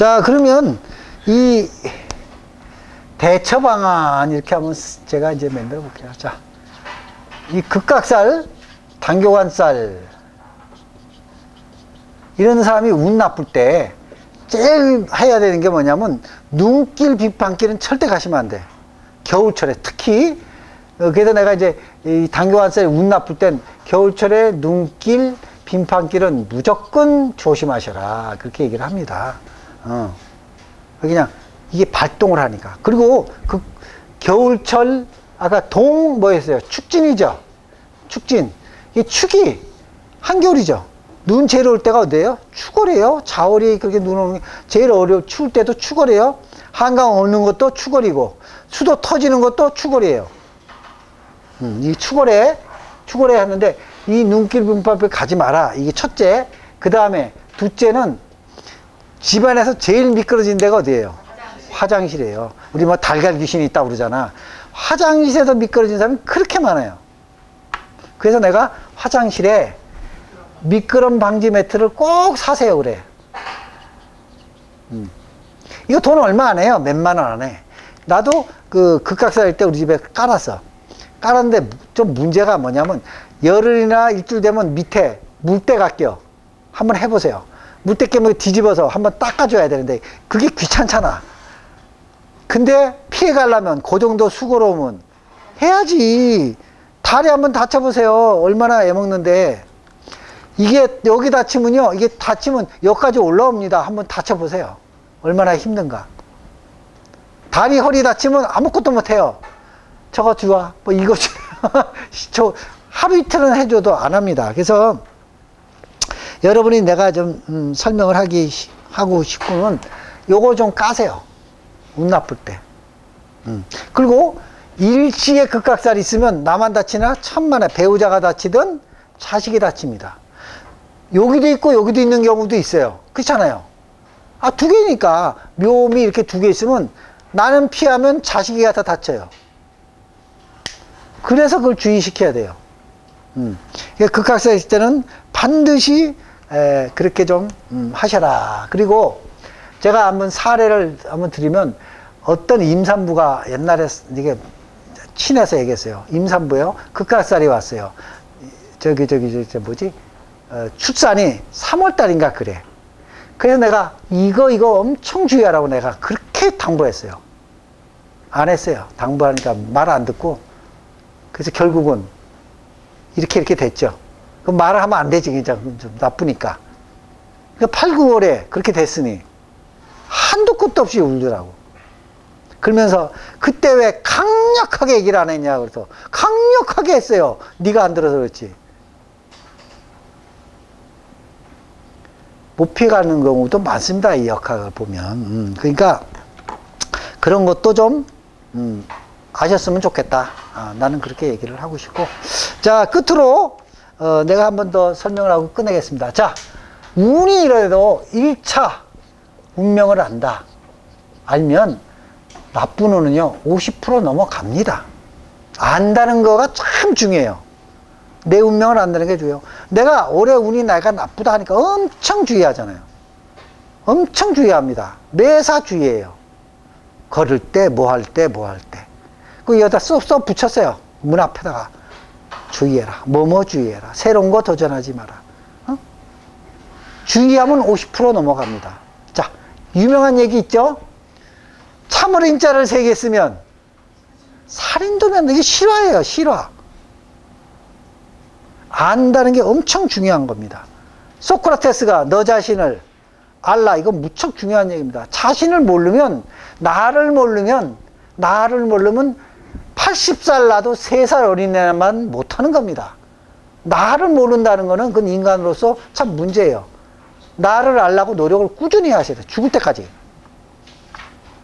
자, 그러면 이 대처 방안 이렇게 하면 제가 이제 만들어 볼게요. 자, 이 극각살, 단교관살 이런 사람이 운 나쁠 때 제일 해야 되는 게 뭐냐면 눈길 빗방길은 절대 가시면 안 돼. 겨울철에 특히 어, 그래서 내가 이제 이 단교환살이 운 나쁠 땐 겨울철에 눈길 빈판길은 무조건 조심하셔라 그렇게 얘기를 합니다. 어. 그냥 이게 발동을 하니까 그리고 그 겨울철 아까 동 뭐였어요? 축진이죠. 축진. 이 축이 한겨울이죠. 눈 제일 올 때가 어디예요? 축월이에요. 자월이 그렇게 눈 오는 게 제일 어려 추울 때도 축월이에요. 한강 오는 것도 축월이고 수도 터지는 것도 축월이에요. 음, 이 축월에 축월에 하는데 이 눈길 분법을 가지 마라. 이게 첫째. 그 다음에 둘째는 집안에서 제일 미끄러진 데가 어디예요? 화장실 이에요. 우리 뭐 달걀 귀신이 있다고 그러잖아. 화장실에서 미끄러진 사람이 그렇게 많아요. 그래서 내가 화장실에 미끄럼 방지 매트를 꼭 사세요 그래. 음. 이거 돈 얼마 안 해요. 몇만 원 안 해. 나도 그 극각살 때 우리 집에 깔았어. 깔았는데 좀 문제가 뭐냐면 열흘이나 일주일 되면 밑에 물때가 껴. 한번 해보세요. 물때 끼면 뒤집어서 한번 닦아줘야 되는데 그게 귀찮잖아. 근데 피해 가려면 그 정도 수고로우면 해야지. 다리 한번 다쳐보세요. 얼마나 애먹는데. 이게 여기 다치면요. 이게 다치면 여기까지 올라옵니다. 한번 다쳐보세요. 얼마나 힘든가. 다리 허리 다치면 아무것도 못해요. 저거 주와. 뭐 이거 주. 저 하루 이틀은 해줘도 안 합니다. 그래서 여러분이 내가 좀 음, 설명을 하기 시- 하고 싶으면 요거 좀 까세요. 운 나쁠 때. 음. 그리고 일시에 극각살 있으면 나만 다치나 천만에 배우자가 다치든 자식이 다칩니다. 여기도 있고 여기도 있는 경우도 있어요. 그렇잖아요. 아, 두 개니까 묘미 이렇게 두 개 있으면 나는 피하면 자식이 다 다쳐요. 그래서 그걸 주의시켜야 돼요. 음. 극각살 있을 때는 반드시 에, 그렇게 좀 음, 하셔라. 그리고 제가 한번 사례를 한번 드리면 어떤 임산부가 옛날에 이게 친해서 얘기했어요. 임산부요. 극각살이 왔어요. 저기 저기 저기 저 뭐지? 어, 출산이 3월 달인가 그래. 그래서 내가 이거 이거 엄청 주의하라고 내가 그렇게 당부했어요. 안 했어요. 당부하니까 말 안 듣고 그래서 결국은 이렇게 이렇게 됐죠. 그 말을 하면 안 되지, 진짜 좀 나쁘니까. 그 8, 9월에 그렇게 됐으니 한도 끝도 없이 울더라고. 그러면서 그때 왜 강력하게 얘기를 안 했냐 그래서 강력하게 했어요. 네가 안 들어서 그렇지. 못 피해가는 경우도 많습니다. 이 역학을 보면. 음, 그러니까 그런 것도 좀 음, 아셨으면 좋겠다. 아, 나는 그렇게 얘기를 하고 싶고. 자, 끝으로 어, 내가 한 번 더 설명을 하고 끝내겠습니다. 자, 운이 이래도 1차 운명을 안다. 알면 나쁜 운은요, 50% 넘어갑니다. 안다는 거가 참 중요해요. 내 운명을 안다는 게 중요해요. 내가 올해 운이 나가 나쁘다 하니까 엄청 주의하잖아요. 엄청 주의합니다. 매사 주의해요. 걸을 때, 뭐 할 때, 뭐 할 때. 그 여기다 쏙쏙 붙였어요. 문 앞에다가. 주의해라. 뭐뭐 주의해라. 새로운 거 도전하지 마라. 어? 주의하면 50% 넘어갑니다. 자, 유명한 얘기 있죠? 참을 인 자를 세개 쓰면 살인도면 이게 실화예요, 실화. 안다는 게 엄청 중요한 겁니다. 소크라테스가 너 자신을 알라, 이건 무척 중요한 얘기입니다. 자신을 모르면, 나를 모르면, 나를 모르면 80살 나도 3살 어린애만 못하는 겁니다. 나를 모른다는 거는 그건 인간으로서 참 문제예요. 나를 알라고 노력을 꾸준히 하셔야 돼요. 죽을 때까지.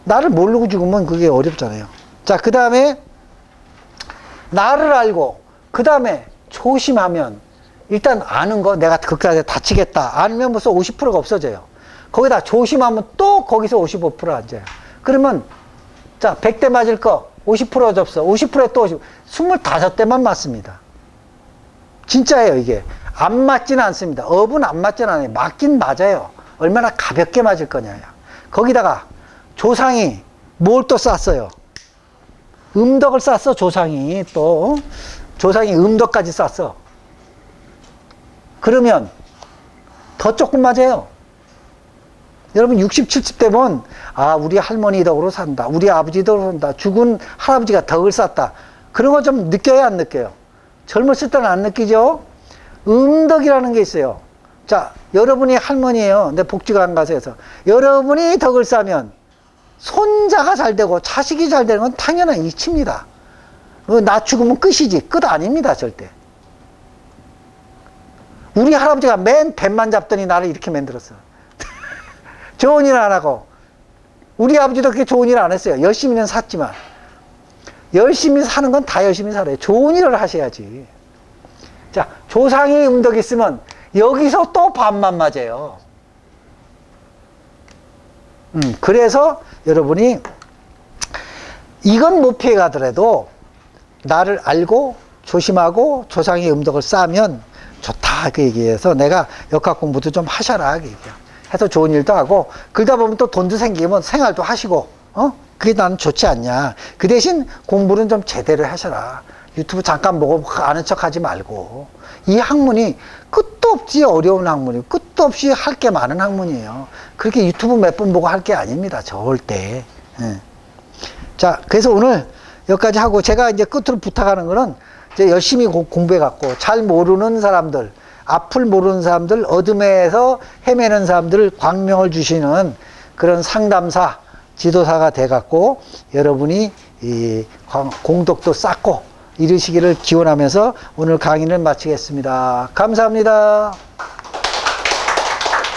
나를 모르고 죽으면 그게 어렵잖아요. 자, 그 다음에 나를 알고, 그 다음에 조심하면 일단 아는 거 내가 그까지 다치겠다. 알면 벌써 50%가 없어져요. 거기다 조심하면 또 거기서 55% 앉아요. 그러면 자, 100대 맞을 거 50% 접서. 50%에 또 50, 25대만 맞습니다. 진짜예요, 이게. 안 맞지는 않습니다. 업은 안 맞지는 않아요. 맞긴 맞아요. 얼마나 가볍게 맞을 거냐요. 거기다가 조상이 뭘 또 쌌어요? 음덕을 쌌어, 조상이 또. 조상이 음덕까지 쌌어. 그러면 더 조금 맞아요. 여러분 60, 70 되면 아 우리 할머니 덕으로 산다. 우리 아버지 덕으로 산다. 죽은 할아버지가 덕을 쌓다. 그런 거 좀 느껴요 안 느껴요? 젊었을 때는 안 느끼죠? 음덕이라는 게 있어요. 자 여러분이 할머니예요. 내 복지관 가서 해서 여러분이 덕을 쌓으면 손자가 잘 되고 자식이 잘 되는 건 당연한 이치입니다. 어, 나 죽으면 끝이지 끝 아닙니다 절대. 우리 할아버지가 맨 뱃만 잡더니 나를 이렇게 만들었어. 좋은 일 안 하고. 우리 아버지도 그렇게 좋은 일 안 했어요. 열심히는 샀지만. 열심히 사는 건 다 열심히 살아요. 좋은 일을 하셔야지. 자, 조상이 음덕이 있으면 여기서 또 반만 맞아요. 음, 그래서 여러분이 이건 못 피해 가더라도 나를 알고 조심하고 조상의 음덕을 쌓으면 좋다 그 얘기해서 내가 역학 공부도 좀 하셔라 그 얘기야. 해서 좋은 일도 하고 그러다 보면 또 돈도 생기면 생활도 하시고 어 그게 나는 좋지 않냐. 그 대신 공부는 좀 제대로 하셔라. 유튜브 잠깐 보고 아는 척 하지 말고 이 학문이 끝도 없이 어려운 학문이 끝도 없이 할 게 많은 학문이에요. 그렇게 유튜브 몇 번 보고 할 게 아닙니다. 절대. 예. 자, 그래서 오늘 여기까지 하고 제가 이제 끝으로 부탁하는 거는 이제 열심히 고- 공부해 갖고 잘 모르는 사람들, 앞을 모르는 사람들, 어둠에서 헤매는 사람들 광명을 주시는 그런 상담사, 지도사가 돼갖고 여러분이 이 광- 공덕도 쌓고 이루시기를 기원하면서 오늘 강의를 마치겠습니다. 감사합니다.